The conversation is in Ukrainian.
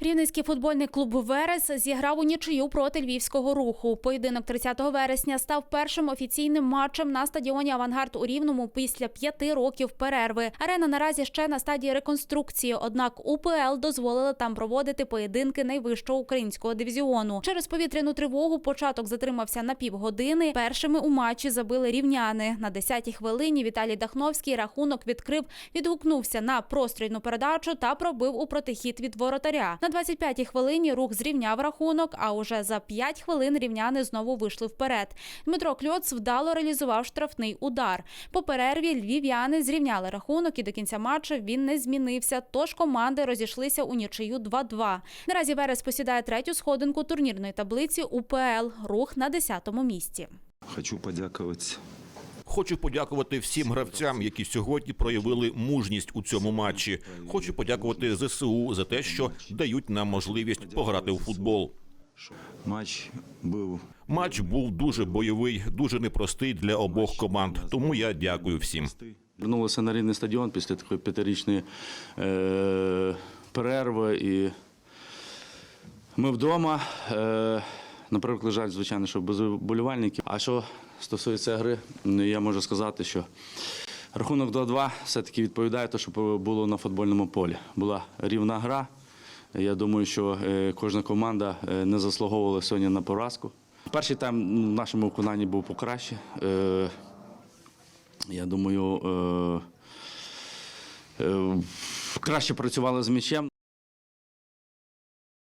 Рівненський футбольний клуб Верес зіграв у нічию проти львівського руху. Поєдинок 30 вересня став першим офіційним матчем на стадіоні Авангард у Рівному після п'яти років перерви. Арена наразі ще на стадії реконструкції. Однак УПЛ дозволила там проводити поєдинки найвищого українського дивізіону. Через повітряну тривогу початок затримався на півгодини. Першими у матчі забили рівняни. На 10-й хвилині Віталій Дахновський рахунок відкрив, відгукнувся на прострільну передачу та пробив у протихід від воротаря. На 25-й хвилині рух зрівняв рахунок, а уже за 5 хвилин рівняни знову вийшли вперед. Дмитро Кльоц вдало реалізував штрафний удар. По перерві львів'яни зрівняли рахунок і до кінця матчу він не змінився, тож команди розійшлися у нічию 2-2. Наразі Верес посідає третю сходинку турнірної таблиці УПЛ. Рух на 10-му місці. Хочу подякувати Хочу подякувати всім гравцям, які сьогодні проявили мужність у цьому матчі. Хочу подякувати ЗСУ за те, що дають нам можливість пограти у футбол. матч. Був Матч був дуже бойовий, дуже непростий для обох команд. Тому я дякую всім. Вернулися на рідний стадіон після такої п'ятирічної е- перерви. І ми вдома. Е- на превеликий жаль, звичайно, що без болівальників. А що стосується гри, ну, я можу сказати, що рахунок 2-2 все-таки відповідає те, що було на футбольному полі. Була рівна гра. Я думаю, що е, кожна команда е, не заслуговувала сьогодні на поразку. Перший тайм в нашому виконанні був покраще. Е, я думаю, краще працювали з м'ячем.